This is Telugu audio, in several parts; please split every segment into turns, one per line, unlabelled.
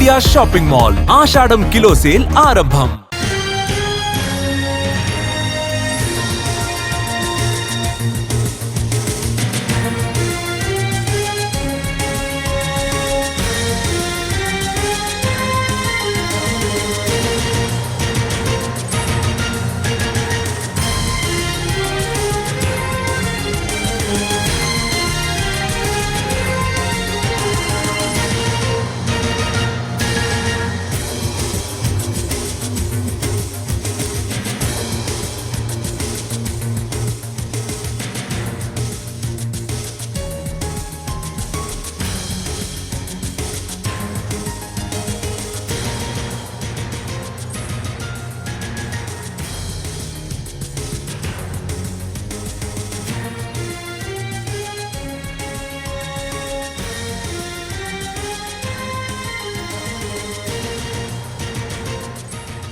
ఇండియా షాపింగ్ మాల్ ఆషాఢం కిలో సేల్ ఆరంభం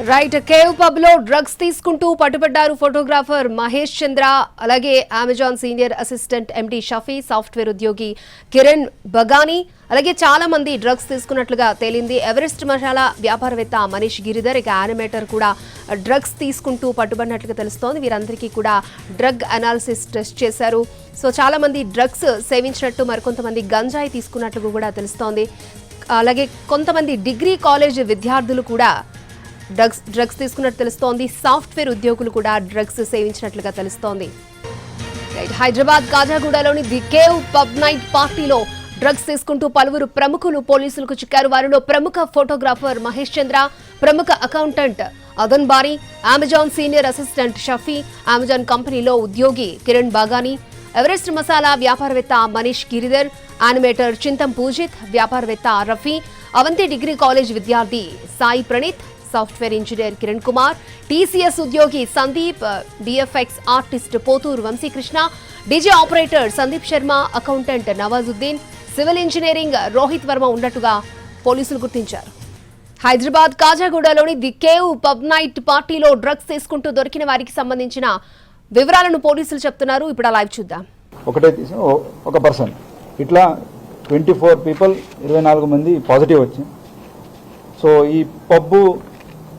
రైట్ కేవ్ పబ్లో డ్రగ్స్ తీసుకుంటూ పట్టుబడ్డారు ఫోటోగ్రాఫర్ మహేష్ చంద్ర. అలాగే Amazon senior assistant MD Shafi software ఉద్యోగి కిరణ్ బగాని. అలాగే చాలా మంది డ్రగ్స్ తీసుకున్నట్లుగా తేలింది. ఎవరెస్ట్ మసాలా వ్యాపారవేత్త మనీష్ గిరిధర్. ఇక యానిమేటర్ కూడా డ్రగ్స్ తీసుకుంటూ పట్టుబడినట్లుగా తెలుస్తోంది. వీరందరికీ కూడా డ్రగ్ అనాలిసిస్ టెస్ట్ చేశారు. సో చాలా మంది డ్రగ్స్ సేవించినట్టు మరికొంతమంది గంజాయి తీసుకున్నట్లు కూడా తెలుస్తోంది. అలాగే కొంతమంది డిగ్రీ కాలేజ్ విద్యార్థులు కూడా డ్రగ్స్ డ్రగ్స్ తీసుకున్నట్టు తెలుస్తోంది. సాఫ్ట్వేర్ ఉద్యోగులు కూడా డ్రగ్స్ సేవించినట్లుగా తెలుస్తోంది. హైదరాబాద్ కాజాగూడలోని ది కేవ్ పబ్ నైట్ పార్టీలో డ్రగ్స్ తీసుకుంటూ పలువురు ప్రముఖులు పోలీసులకు చిక్కారు. వారిలో ప్రముఖ ఫోటోగ్రాఫర్ మహేష్ చంద్ర ప్రముఖ accountant Adan Bari Amazon senior assistant Shafi Amazon కంపెనీలో ఉద్యోగి కిరణ్ బాగాని ఎవరెస్ట్ మసాలా వ్యాపారవేత్త మనీష్ గిరిధర్ యానిమేటర్ చింతం పూజిత్ వ్యాపారవేత్త రఫీ అవంతి డిగ్రీ కాలేజ్ విద్యార్థి Sai Praneeth software engineer Kiran Kumar TCS ఉద్యోగి Sandeep uh, DFX artist Pothuru Vamsikrishna DJ operator Sandeep Sharma accountant Nawazuddin civil engineering Rohit Varma ఉన్నట్టుగా పోలీసులు గుర్తించారు. హైదరాబాద్ కాజాగూడలోని ది కేవ్ పబ్ నైట్ పార్టీలో డ్రగ్స్ తీసుకుంటూ దొరికిన వారికి సంబంధించిన వివరాలను పోలీసులు చెప్తున్నారు. ఇప్పుడు లైవ్ చూద్దాం.
ఒకటే ఒక పర్సన్. ఇట్లా ట్వంటీ ఫోర్ పీపుల్ ఇరవై నాలుగు మంది పాజిటివ్ వచ్చింది సో ఈ పబ్బు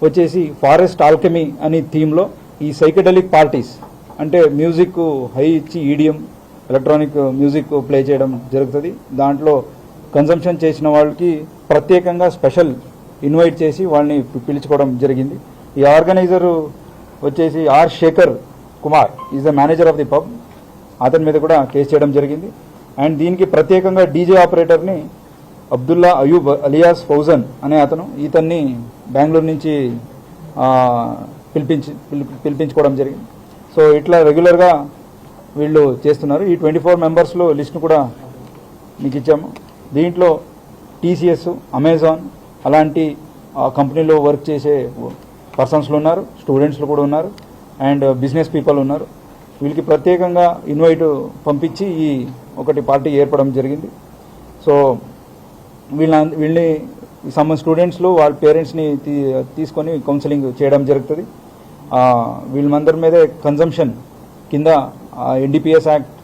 వచ్చేసి ఫారెస్ట్ ఆల్కెమీ అనే థీమ్లో ఈ సైకెడలిక్ పార్టీస్ అంటే మ్యూజిక్ హై ఇచ్చి ఈడియం ఎలక్ట్రానిక్ మ్యూజిక్ ప్లే చేయడం జరుగుతుంది. దాంట్లో కన్సంప్షన్ చేసిన వాళ్ళకి ప్రత్యేకంగా స్పెషల్ ఇన్వైట్ చేసి వాళ్ళని పిలుచుకోవడం జరిగింది. ఈ ఆర్గనైజరు వచ్చేసి R Shekhar Kumar is the manager of the pub. అతని మీద కూడా కేసు చేయడం జరిగింది. అండ్ దీనికి ప్రత్యేకంగా డీజే ఆపరేటర్ని అబ్దుల్లా అయూబ్ అలియాస్ ఫౌజన్ అనే అతను ఇతన్ని బెంగళూరు నుంచి పిలిపించి పిలి- పిలిపించుకోవడం జరిగింది. సో ఇట్లా రెగ్యులర్గా వీళ్ళు చేస్తున్నారు. ఈ ట్వంటీ ఫోర్ మెంబర్స్లో లిస్ట్ను కూడా మీకు ఇచ్చాము. దీంట్లో టీసీఎస్ అమెజాన్ అలాంటి కంపెనీలో వర్క్ చేసే పర్సన్స్లు ఉన్నారు. స్టూడెంట్స్లు కూడా ఉన్నారు. అండ్ బిజినెస్ పీపుల్ ఉన్నారు. వీళ్ళకి ప్రత్యేకంగా ఇన్వైట్ పంపించి ఈ ఒకటి పార్టీ ఏర్పడడం జరిగింది. సో వీళ్ళ వీళ్ళని సమ్ స్టూడెంట్స్లు వాళ్ళ పేరెంట్స్ని తీసుకొని కౌన్సిలింగ్ చేయడం జరుగుతుంది. వీళ్ళందరి మీద కన్జంప్షన్ కింద ఎన్డీపీఎస్ యాక్ట్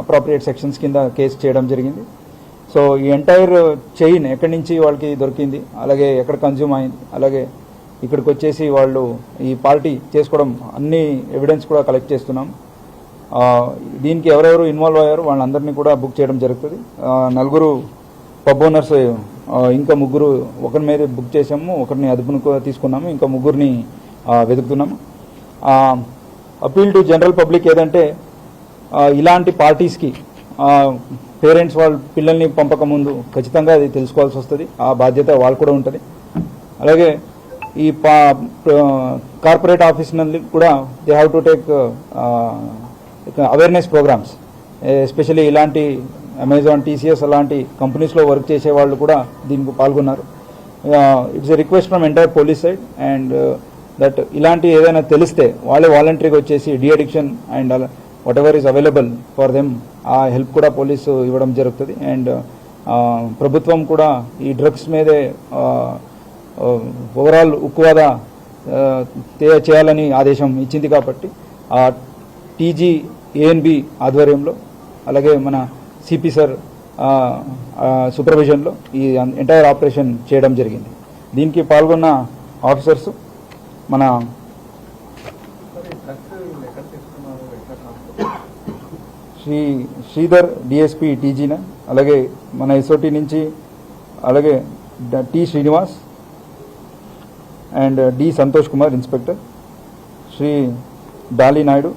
అప్రాప్రియేట్ సెక్షన్స్ కింద కేసు చేయడం జరిగింది. సో ఈ ఎంటైర్ చైన్ ఎక్కడి నుంచి వాళ్ళకి దొరికింది అలాగే ఎక్కడ కన్జ్యూమ్ అయింది అలాగే ఇక్కడికి వచ్చేసి వాళ్ళు ఈ పార్టీ చేసుకోవడం అన్ని ఎవిడెన్స్ కూడా కలెక్ట్ చేస్తున్నాం. దీనికి ఎవరెవరు ఇన్వాల్వ్ అయ్యారు వాళ్ళందరినీ కూడా బుక్ చేయడం జరుగుతుంది. నలుగురు పబ్ ఓనర్స్ uh, ఇంకా ముగ్గురు ఒకరి మీద బుక్ చేసాము ఒకరిని అదుపును తీసుకున్నాము ఇంకా ముగ్గురిని వెతుకుతున్నాము. అపీల్ టు జనరల్ పబ్లిక్ ఏదంటే ఇలాంటి పార్టీస్కి పేరెంట్స్ వాళ్ళ పిల్లల్ని పంపక ముందు ఖచ్చితంగా అది తెలుసుకోవాల్సి వస్తుంది. ఆ బాధ్యత వాళ్ళు కూడా ఉంటుంది. అలాగే ఈ పా కార్పొరేట్ ఆఫీస్ నుండి కూడా they have to take awareness programmes especially ఇలాంటి అమెజాన్ టీసీఎస్ అలాంటి కంపెనీస్లో వర్క్ చేసే వాళ్ళు కూడా దీనికి పాల్గొన్నారు. It's a request from entire police side and that ఇలాంటి ఏదైనా తెలిస్తే వాళ్ళే వాలంటరీగా వచ్చేసి deaddiction and whatever is available for them ఆ హెల్ప్ కూడా పోలీసు ఇవ్వడం జరుగుతుంది. అండ్ uh, ప్రభుత్వం కూడా ఈ డ్రగ్స్ మీదే ఓవరాల్ ఉక్కువాద తే- చేయాలని ఆదేశం ఇచ్చింది కాబట్టి ఆ టీజీ ఏఎన్బి ఆధ్వర్యంలో అలాగే మన సిపి సార్ సూపర్విజన్లో ఈ ఎంటైర్ ఆపరేషన్ చేయడం జరిగింది. దీనికి పాల్గొన్న ఆఫీసర్స్ మన శ్రీ శ్రీధర్ డిఎస్పి టీజీన అలాగే మన ఎస్ఓటి నుంచి అలాగే T Srinivas and D Santosh Kumar inspector Shri Dolly Naidu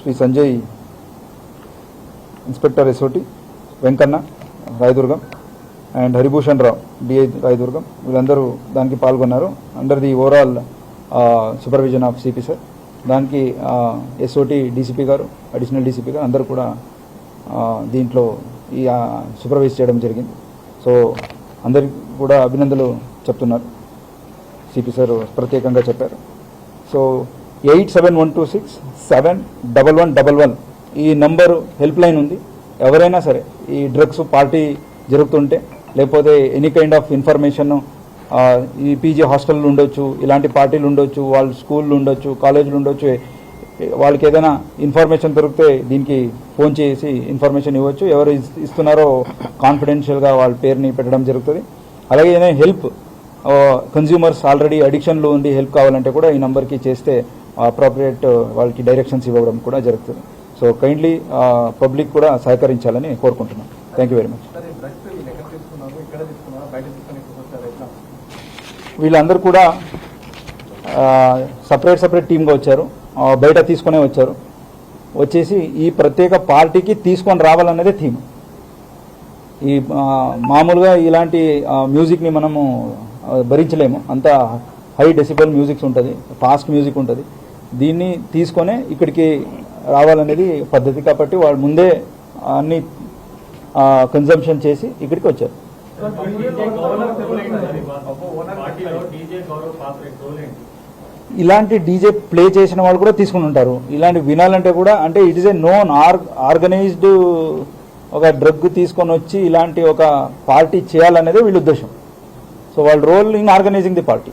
Shri Sanjay inspector SOT Venkanna Rayadurgam and Haribhushan Rao DI Rayadurgam. వీళ్ళందరూ దానికి పాల్గొన్నారు. Under the overall supervision of CP sir దానికి ఎస్ఓటి డీసీపీ గారు అడిషనల్ డీసీపీ గారు అందరూ కూడా దీంట్లో ఈ సూపర్వైజ్ చేయడం జరిగింది. సో అందరికి కూడా అభినందనలు చెప్తున్నారు. సిపి సార్ ప్రత్యేకంగా చెప్పారు. So eight seven one two six seven double one double one ఈ నంబరు హెల్ప్ లైన్ ఉంది. ఎవరైనా సరే ఈ డ్రగ్స్ పార్టీ జరుగుతుంటే లేకపోతే ఎనీ కైండ్ ఆఫ్ ఇన్ఫర్మేషన్ ఈ పీజీ హాస్టల్ ఉండొచ్చు ఇలాంటి పార్టీలు ఉండొచ్చు వాళ్ళ స్కూళ్ళు ఉండొచ్చు కాలేజీలు ఉండొచ్చు వాళ్ళకి ఏదైనా ఇన్ఫర్మేషన్ దొరికితే దీనికి ఫోన్ చేసి ఇన్ఫర్మేషన్ ఇవ్వచ్చు. ఎవరు ఇస్తున్నారో కాన్ఫిడెన్షియల్గా వాళ్ళ పేరుని పెట్టడం జరుగుతుంది. అలాగే ఏదైనా హెల్ప్ కన్జ్యూమర్స్ ఆల్రెడీ అడిక్షన్లో ఉంది హెల్ప్ కావాలంటే కూడా ఈ నెంబర్కి చేస్తే అప్రాప్రియేట్ వాళ్ళకి డైరెక్షన్స్ ఇవ్వడం కూడా జరుగుతుంది. సో కైండ్లీ పబ్లిక్ కూడా సహకరించాలని కోరుకుంటున్నాను థ్యాంక్ యూ వెరీ మచ్ వీళ్ళందరూ కూడా సపరేట్ సపరేట్ టీమ్గా వచ్చారు. బయట తీసుకునే వచ్చారు. వచ్చేసి ఈ ప్రత్యేక పార్టీకి తీసుకొని రావాలన్నదే థీమ్. ఈ మామూలుగా ఇలాంటి మ్యూజిక్ని మనము భరించలేము. అంత హై డెసిబల్ మ్యూజిక్స్ ఉంటుంది ఫాస్ట్ మ్యూజిక్ ఉంటుంది. దీన్ని తీసుకొనే ఇక్కడికి రావాలనేది పద్ధతి కాబట్టి వాళ్ళు ముందే అన్ని కన్జంప్షన్ చేసి ఇక్కడికి వచ్చారు. ఇలాంటి డీజే ప్లే చేసిన వాళ్ళు కూడా తీసుకుని ఉంటారు. ఇలాంటి వినాలంటే కూడా అంటే it is a known or organised ఒక డ్రగ్ తీసుకొని వచ్చి ఇలాంటి ఒక పార్టీ చేయాలనేది వీళ్ళ ఉద్దేశం. సో వాళ్ళ
role in organising the party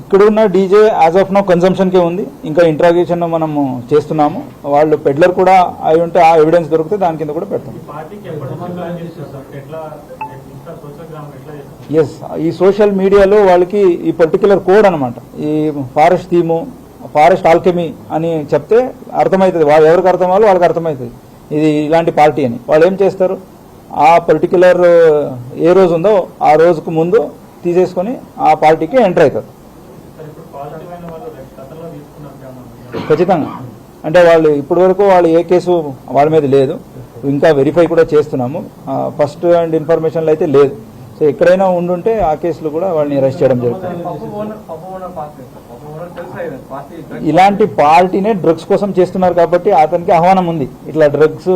ఇక్కడ ఉన్న డీజే యాజ్ ఆఫ్ నో కన్సంప్షన్కే ఉంది. ఇంకా ఇంట్రాగేషన్ మనము చేస్తున్నాము. వాళ్ళు పెడ్లర్ కూడా అయి ఉంటే ఆ ఎవిడెన్స్ దొరికితే దాని కింద కూడా పెడతాం. ఎస్ ఈ సోషల్ మీడియాలో వాళ్ళకి ఈ పర్టికులర్ కోడ్ అనమాట ఈ ఫారెస్ట్ థీము ఫారెస్ట్ ఆల్కెమీ అని చెప్తే అర్థమవుతుంది. వాళ్ళు ఎవరికి అర్థం అవ్వాలో వాళ్ళకి అర్థమవుతుంది. ఇది ఇలాంటి పార్టీ అని. వాళ్ళు ఏం చేస్తారు? ఆ పర్టికులర్ ఏ రోజు ఉందో ఆ రోజుకు ముందు తీసేసుకొని ఆ పార్టీకి ఎంటర్ అవుతారు. ఖచ్చితంగా. అంటే వాళ్ళు ఇప్పటి వరకు వాళ్ళు ఏ కేసు వాళ్ళ మీద లేదు. ఇంకా వెరిఫై కూడా చేస్తున్నాము. ఫస్ట్ అండ్ ఇన్ఫర్మేషన్లు అయితే లేదు. సో ఎక్కడైనా ఉండుంటే ఆ కేసులు కూడా వాళ్ళని అరెస్ట్ చేయడం జరుగుతుంది. ఇలాంటి పార్టీనే డ్రగ్స్ కోసం చేస్తున్నారు కాబట్టి అతనికి ఆహ్వానం ఉంది. ఇట్లా డ్రగ్స్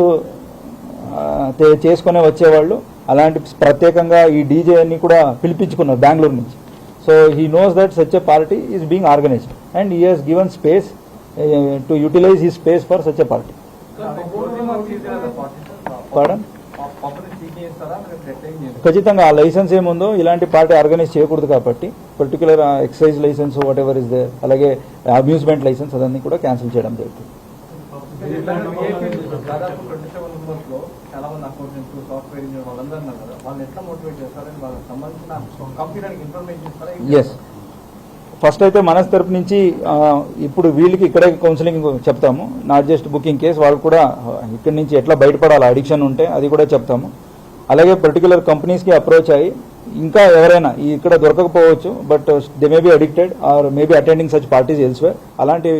చేసుకునే వచ్చేవాళ్ళు. అలాంటి ప్రత్యేకంగా ఈ డీజే అని కూడా పిలిపించుకున్నారు బెంగళూరు నుంచి. So he knows that such a party is being organised and he has given space to utilise he space for such a party Pardon?
పప్పుని సీకింగ్ చేస్తారా మీరు డెటైన్ చేస్తారు
ఖచ్చితంగా ఆ లైసెన్స్ ఏముందో ఇలాంటి పార్టీ ఆర్గనైజ్ చేయకూడదు కాబట్టి particular excise licence whatever is they అలాగే అమ్యూజ్మెంట్ లైసెన్స్ అదన్నీ కూడా క్యాన్సిల్ చేయడం జరుగుతుంది.
దాదాపు సాఫ్ట్వేర్ ఇంజనీర్ వాళ్ళందరూ ఉన్నారు కదా వాళ్ళు ఎట్లా మోటివేట్ చేస్తారని వాళ్ళకి సంబంధించిన కంపెనీకి ఇన్ఫర్మేషన్ ఇస్తారా
ఎస్ ఫస్ట్ అయితే మనస్ తరపు నుంచి ఇప్పుడు వీళ్ళకి ఇక్కడే కౌన్సిలింగ్ చెప్తాము. నాట్ జస్ట్ బుకింగ్ కేసు వాళ్ళు కూడా ఆ, ఇక్కడి నుంచి ఎట్లా బయటపడాలి అడిక్షన్ ఉంటే అది కూడా చెప్తాము. అలాగే పర్టికులర్ కంపెనీస్కి అప్రోచ్ అయ్యి ఇంకా ఎవరైనా ఇక్కడ దొరకకపోవచ్చు but they may be addicted or maybe attending such parties elsewhere అలాంటి